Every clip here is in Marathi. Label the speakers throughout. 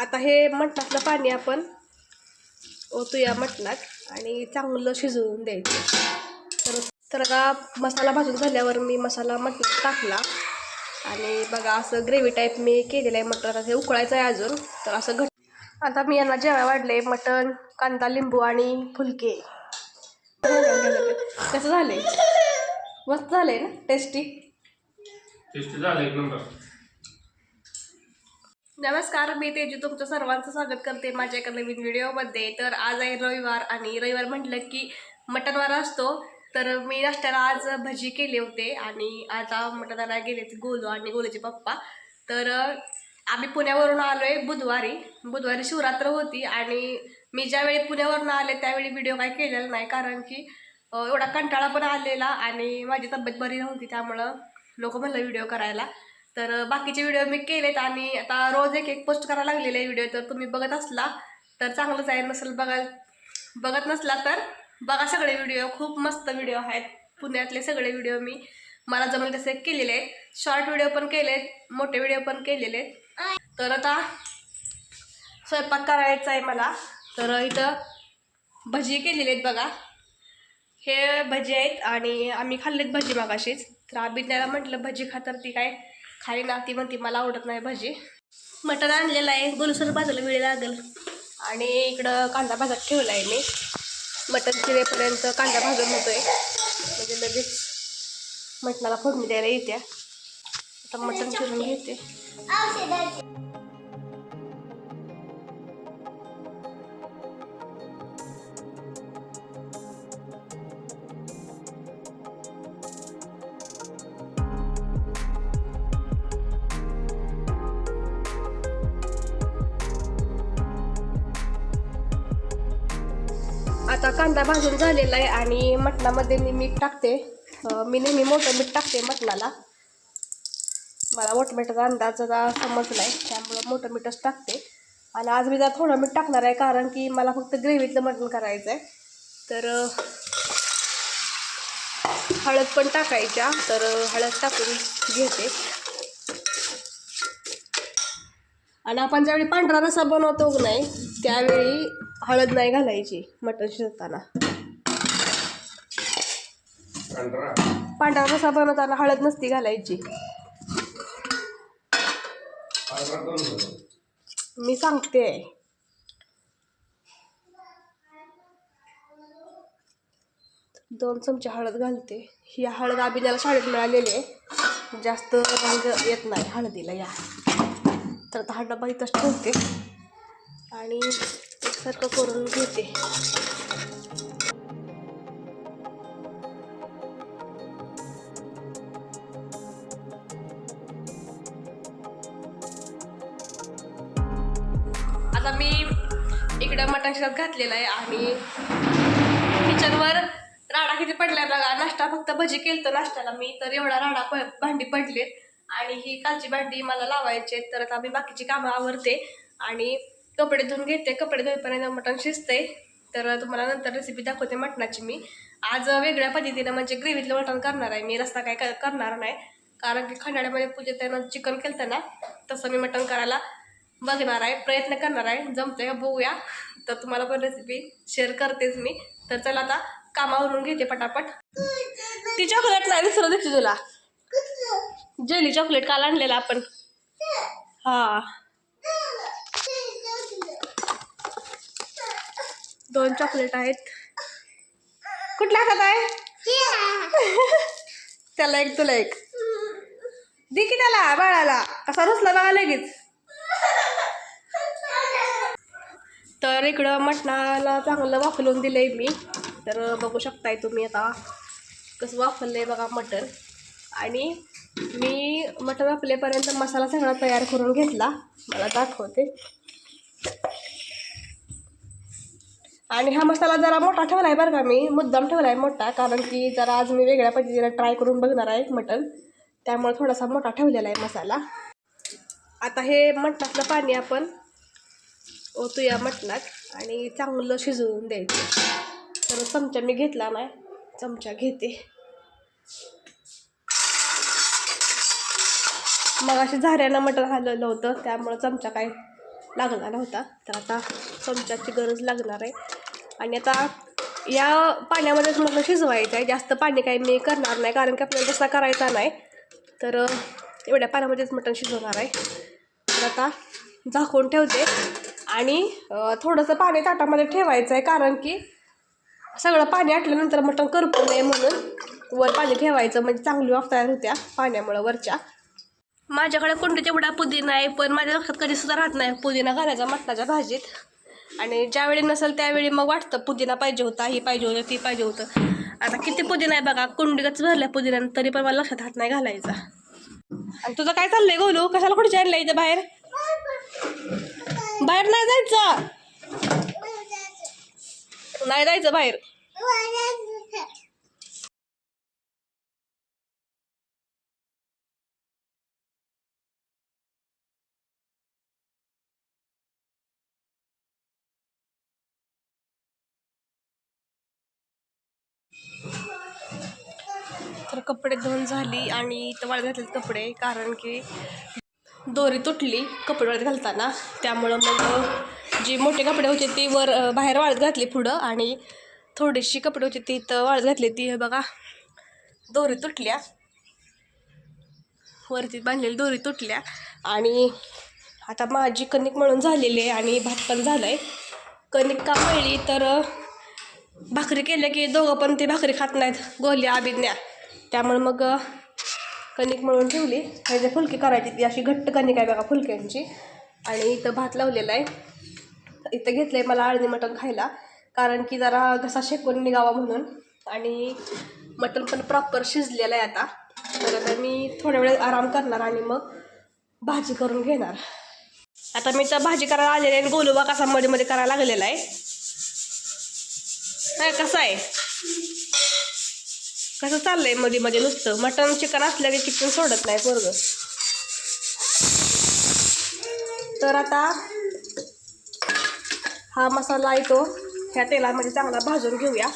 Speaker 1: आता हे मटणातलं पाणी आपण ओतूया मटणात आणि चांगलं शिजवून द्यायचं. तर तर का मसाला भाजून झाल्यावर मी मसाला मटणात टाकला. आणि बघा असं ग्रेव्ही टाईप मी केलेलं आहे मटण. आता हे उकळायचं आहे अजून तर असं घट आता मी यांना जेवाय वाढले मटण कांदा लिंबू आणि फुलके. कसं झाले मस्त झाले ना? टेस्टी
Speaker 2: टेस्टी झालं एक नंबर
Speaker 1: नमस्कार मी तेजू. तुमचं सर्वांचं स्वागत करते माझ्या एका नवीन व्हिडिओमध्ये. तर आज आहे रविवार आणि रविवार म्हटलं की मटणवार असतो. तर मी नाश्त्याला आज भजी केले होते आणि आता मटणाला गेले होते गोलू आणि गोलूचे पप्पा. तर आम्ही पुण्यावरून आलो आहे बुधवारी. बुधवारी शिवरात्र होती आणि मी ज्यावेळी पुण्यावरून आले त्यावेळी व्हिडिओ काय केलेला नाही कारण की एवढा कंटाळा पण आलेला आणि माझी तब्येत बरी नव्हती त्यामुळं लोक म्हणलं व्हिडिओ करायला. तर बाकीचे व्हिडिओ मी केलेत आणि आता रोज एक एक पोस्ट करायला लागलेले आहे व्हिडिओ तर तुम्ही बघत असला तर चांगलंच आहे. नसेल बघाल बघत नसला तर बघा सगळे व्हिडिओ खूप मस्त व्हिडिओ आहेत. पुण्यातले सगळे व्हिडिओ मी मला जमेल तसे केलेले आहेत. शॉर्ट व्हिडिओ पण केलेत मोठे व्हिडिओ पण केलेले आहेत. तर आता स्वयंपाक करायचा आहे मला. तर इथं भजी केलेली आहेत बघा. हे भजी आहेत आणि आम्ही खाल्लेत भजी मागाशीच. तर अभिज्ञाला म्हटलं भजी खा तर ती काय खाली ना ती म्हणती मला आवडत नाही भाजी. मटण आणलेलं आहे गोलसर भाजायला वेळ लागेल. आणि इकडं कांदा भाजत ठेवला आहे मी. मटण चिरेपर्यंत कांदा भाजून होतोय म्हणजे लगेच मटणाला फोडणी द्यायला येते आता मटण चिरून घेते. आता कांदा भाजून झालेला आहे आणि मटणामध्ये मी मीठ टाकते. मी नेहमी मोठं मीठ टाकते मटणाला. मला मोठं मिठाचा अंदाज जरा समजला आहे त्यामुळं मोठं मीठच टाकते. आणि आज मी जरा थोडं मीठ टाकणार आहे कारण की मला फक्त ग्रेव्हीतलं मटण करायचं आहे तर हळद पण टाकायच्या तर हळद टाकून घेते. आणि आपण ज्यावेळी पांढरा रसा बनवतो नाही त्यावेळी हळद नाही घालायची मटण शिजताना.
Speaker 2: पांढरा.
Speaker 1: रसा बनवताना हळद नसती घालायची. मी सांगते. दोन चमचे हळद घालते. ही हळद अभिन्याला शाळेत मिळालेली आहे. जास्त रंग येत नाही हळदीला या. तर आता हा डबा इथंच ठेवते. आणि एकसारखं करून घेते. आता मी इकडं मटण शिजत घातलेलं आहे आणि किचनवर राडा किती पडलाय बघा. नाश्ता फक्त भजी केलं नाश्त्याला. मी तर एवढा राडा प भांडी पडलेत. आणि ही कालची भांडी मला लावायची आहेत. तर आता मी बाकीची कामं आवरते. आणि कपडे धुवून घेते. कपडे धुईपर्यंत मटण शिजते तर तुम्हाला नंतर रेसिपी दाखवते मटणाची मी. आज वेगळ्या पद्धतीनं म्हणजे ग्रेव्हीतलं मटण करणार आहे मी. रस्ता काय करणार नाही. कारण की खंडाळ्यामध्ये पूजेत त्यानं चिकन केलं ना तसं मी मटण करायला बघणार आहे. प्रयत्न करणार आहे. जमतंय का बघूया. तर तुम्हाला पण रेसिपी शेअर करतेच मी. तर चला आता कामावरून घेते पटापट. ती चॉकलेट नाही दुसरं देते तुला. जेली चॉकलेट काल आणलेला आपण. हा. दोन चॉकलेट आहेत. कुठला हातात आहे? त्याला एक तुला एक. दे की त्याला बाळाला. कसा रुसला बघा लगेच. तर इकडं मटणाला चांगलं वाफलून दिलंय मी. तर बघू शकताय तुम्ही आता कसं वाफललंय बघा मटण. आणि मी मटण वाफलेपर्यंत मसाला सगळा तयार करून घेतला. मला दाखवते आणि हा मसाला जरा मोठा ठेवला आहे बरं का मी. मुद्दाम ठेवला आहे मोठा कारण की जरा आज मी वेगळ्या पद्धतीने ट्राय करून बघणार आहे मटण. त्यामुळे थोडासा मोठा ठेवलेला आहे मसाला. आता हे मटणातलं पाणी आपण ओतूया मटणात आणि चांगलं शिजवून द्यायचं. तर चमचा मी घेतला नाही चमचा घेते. मग अशी झाऱ्यानं मटण हलवलं होतं त्यामुळं चमचा काय लागला नव्हता. तर आता चमच्याची गरज लागणार आहे. आणि आता या पाण्यामध्येच मला शिजवायचं आहे. जास्त पाणी काही मी करणार नाही कारण की आपल्याला तसा करायचा नाही. तर एवढ्या पाण्यामध्येच मटण शिजवणार आहे. तर आता झाकून ठेवते. आणि थोडंसं पाणी ताटामध्ये ठेवायचं आहे कारण की सगळं पाणी आटल्यानंतर मटण करपू नये म्हणून वर पाणी ठेवायचं. म्हणजे चांगली वाफ तयार होत्या पाण्यामुळं वरच्या. माझ्याकडे कोणत्याच्या तेवढा पुदिना आहे पण माझ्या लक्षात कधी सुद्धा राहत नाही. पुदिना घालायचा मटणाच्या भाजीत. आणि ज्यावेळी नसेल त्यावेळी मग वाटतं पुदिना पाहिजे होता ही पाहिजे होतं ती पाहिजे होतं. आता किती पुदिना आहे बघा कुंडीगच भरल्या पुदिन्यानं तरी पण मला लक्षात हात नाही घालायचा. आणि तुझं काय चाललंय गोलू? कशाला कुठे आणलं इथं बाहेर? बाहेर नाही जायचं. नाही जायचं बाहेर. तर कपडे धुवून झाली आणि इथं वाळत घातलेत कपडे कारण की दोरी तुटली कपडे वाळत घालताना. त्यामुळं मग जी मोठे कपडे होते ती वर बाहेर वाळत घातली पुढं आणि थोडीशी कपडे होती ती इथं वाळत घातली. ती हे बघा दोरी तुटल्या. वरती बांधलेली दोरी तुटल्या आणि आता माझी कणिक मळून झालेली आहे आणि भात पण झालं आहे कणिक का मळली तर भाकरी केल्या की दोघं पण ते भाकरी खात नाहीत गोल्या आबिज्ञा त्यामुळे मग कणिक मळून ठेवली. त्याचे फुलकी करायची ती अशी घट्ट कणिक आहे बघा फुलक्यांची. आणि इथं भात लावलेला आहे. इथं घेतलं आहे मला आळणी मटण खायला. कारण की जरा घसा शेकून निघावा म्हणून. आणि मटण पण प्रॉपर शिजलेलं आहे आता. तर आता मी थोड्या वेळ आराम करणार आणि मग भाजी करून घेणार. आता मी तर भाजी करायला आलेली आहे आणि गोलूबा कसा मध्ये मध्ये करायला लागलेला आहे. कसा कसं आहे? कसं चाललंयमध्ये मध्ये नुसतं? मटण चिकन असलं की चिकन सोडत नाही पोरग. तर आता हा मसाला येतो ह्या तेलामध्ये चांगला भाजून घेऊया.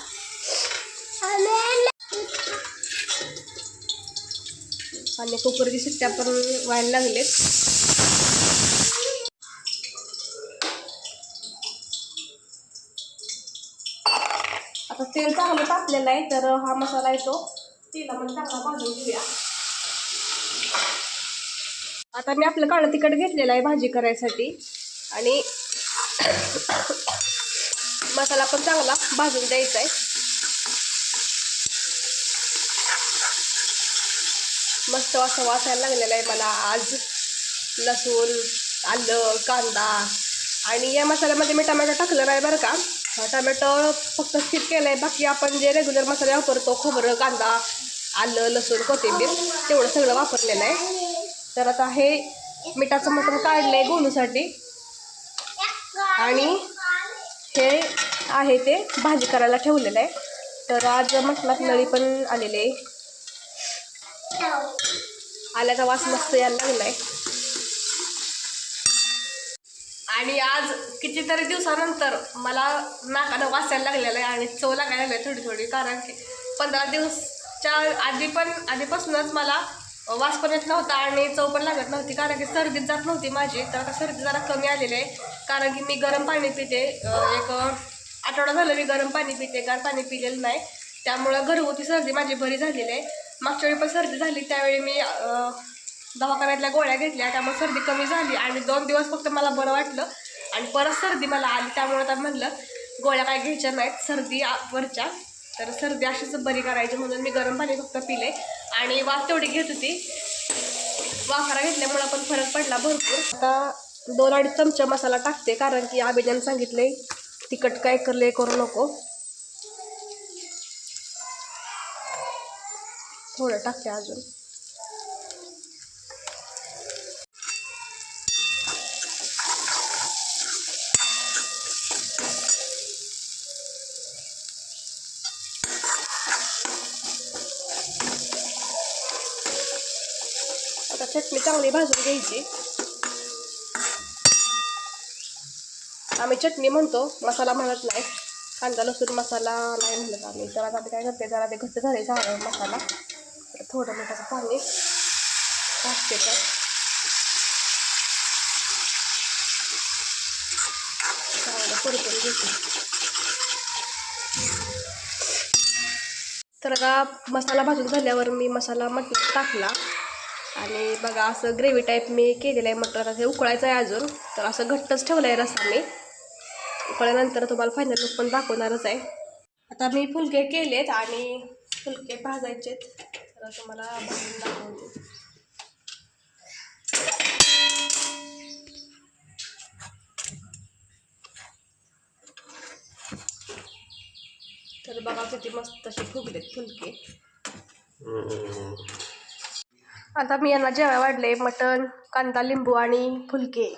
Speaker 1: आणि कुकरची शिट्ट्या पण व्हायला लागलेत. आता तेल चांगलं तापलेलं आहे तर हा मसाला येतो तेलामध्ये चांगला भाजून घेऊया. आता मी आपलं काळं तिखट घेतलेलं आहे भाजी करायसाठी. आणि मसाला पण चांगला भाजून द्यायचा आहे. मस्त असं वासायला लागलेलं आहे मला आज. लसूण आलं कांदा. आणि या मसाल्यामध्ये मी टमॅटो टाकलं नाही बरं का. टमॅटो फक्त स्किप केलं आहे बाकी आपण जे रेग्युलर मसाले वापरतो खोबरं कांदा आलं लसूण कोथिंबीर तेवढं सगळं वापरलेलं आहे. तर आता हे मिठाचं मटण काढलं आहे गोलूसाठी आणि हे आहे ते भाजी करायला ठेवलेलं आहे. तर आज मटणात नळी पण आलेले आहे. आल्याचा वास मस्त यायला लागला आहे आणि आज कितीतरी दिवसानंतर मला नाकानं वाचायला लागलेलं आहे आणि चव लागायला लागली थोडी थोडी कारण की पंधरा दिवसच्या आधी पण आधीपासूनच मला वास पण येत नव्हता आणि चव पण लागत नव्हती कारण की सर्दीत जात नव्हती माझी. तर आता सर्दी जरा कमी आलेली आहे कारण की मी गरम पाणी पिते. एक आठवडा झालं मी गरम पाणी पिते गार पाणी पिलेलं नाही. त्यामुळं घरगुती सर्दी माझी बरी झालेली आहे. मागच्या वेळी पण सर्दी झाली त्यावेळी मी दवाखान्यातल्या गोळ्या घेतल्या त्यामुळे सर्दी कमी झाली आणि दोन दिवस फक्त मला बरं वाटलं. आणि परत सर्दी मला आली त्यामुळे आता म्हणलं गोळ्या काय घ्यायच्या नाहीत सर्दी वरच्या. तर सर्दी अशीच बरी करायची म्हणून मी गरम पाणी फक्त पिले. आणि वाफ तेवढी घेत होती. वाफारा घेतल्यामुळं पण फरक पडला भरपूर. आता दोन अडीच चमचा मसाला टाकते कारण की आबिजाने सांगितले तिखट काय करले करू नको. थोडं टाकते अजून. चटणी चांगली भाजून घ्यायची. आम्ही चटणी म्हणतो मसाला म्हणत नाही. कांदा लसूण मसाला नाही म्हणत आम्ही. तर आता काय करते जरा ते घट्ट झाले चांगला मसाला. तर थोडं मिठाचं पाणी टाकते तर. परतून घेते तर का मसाला भाजून झाल्यावर मी मसाला मटण टाकला. आणि बघा असं ग्रेव्ही टाईप मी केलेलं आहे मटर. आता हे उकळायचं आहे अजून तर असं घट्टच ठेवलं आहे रस्सा मी उकळल्यानंतर तुम्हाला फायनल लुक पण दाखवणारच आहे. आता मी फुलके केलेत आणि फुलके भाजायचेत. तर तुम्हाला भाजून दाखवते. तर बघा किती मस्त असे फुगलेत फुलके. आता मी यांना जेवाय वाढले मटण कांदा लिंबू आणि फुलके.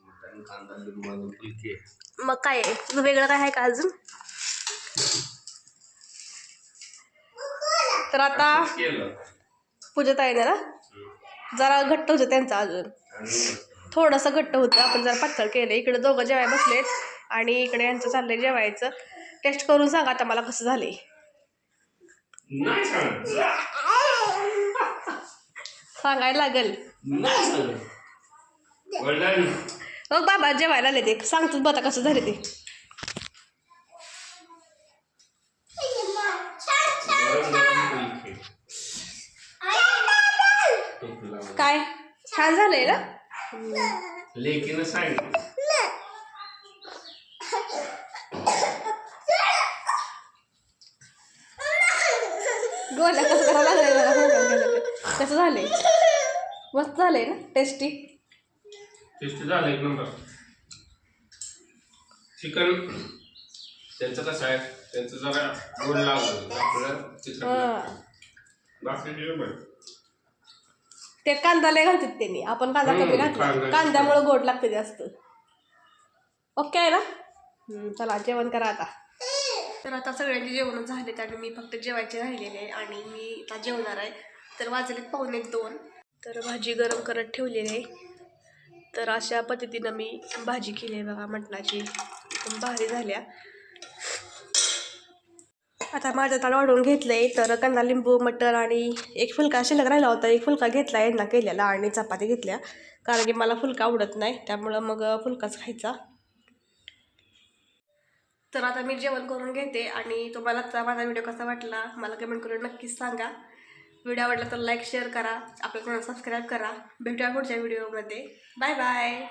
Speaker 2: मटण कांदा लिंबू आणि फुलके.
Speaker 1: मग काय वेगळं काय आहे का अजून? तर आता पूजत आहे ना जरा घट्ट होतं त्यांचं अजून. थोडंसं घट्ट होतं आपण जरा पातळ केलं इकडे दोघं जेवाय बसलेत आणि इकडे यांचं चाललंय जेवायचं. टेस्ट करून सांगा आता मला कसं
Speaker 2: सांगत.
Speaker 1: सांगायला लागेल.
Speaker 2: नाही सांगत. वडिलांनी.
Speaker 1: मग बाबा जेवायला आले ते. सांगतोच बघा कसं झाले ते.
Speaker 2: गरम गरम.
Speaker 1: काय? छान झालंय ना?
Speaker 2: लेकीनं सांगितलं.
Speaker 1: गोल्या कसं लागलंय? बघा ते. कसं झालंय. मस्त झालंय ना? टेस्टी
Speaker 2: टेस्टी झालं एक नंबर चिकन त्यांचं कसं आहे? त्यांचं जरा गोड लागलं. आपलं चिकन
Speaker 1: हां.
Speaker 2: बाकी जेवण
Speaker 1: ते कांदा लय घालतात त्यांनी. आपण कांदा
Speaker 2: हम्म,
Speaker 1: कमी घातला.
Speaker 2: कांदा
Speaker 1: कांद्यामुळे गोड लागते जास्त. ओके आहे ना? हम्म, चला जेवण करा आता. तर आता सगळ्यांचे जेवण झालेत आणि मी फक्त जेवायचे राहिलेले आहे आणि मी आता जेवणार आहे. तर वाजलेत पाहुणे दोन. तर भाजी गरम करत ठेवलेली आहे. तर अशा पद्धतीनं मी भाजी केली आहे बघा मटणाची. एकदम भारी झाल्या. आता माझं ताळ वाढवून घेतलंय. तर कांदा लिंबू मटर आणि एक फुलका शिल्लक राहिला होता. एक फुलका घेतला यांना केलेला आणि चपाती घेतल्या. कारण की मला फुलका आवडत नाही. त्यामुळं मग फुलकाच खायचा. तर आता मी जेवण करून घेते आणि तुम्हाला माझा व्हिडिओ कसा वाटला मला कमेंट करून नक्कीच सांगा. व्हिडिओ आवडला तर लाईक शेअर करा. आपल्या सबस्क्राईब करा. भेटूया पुढच्या व्हिडिओमध्ये. Bye bye.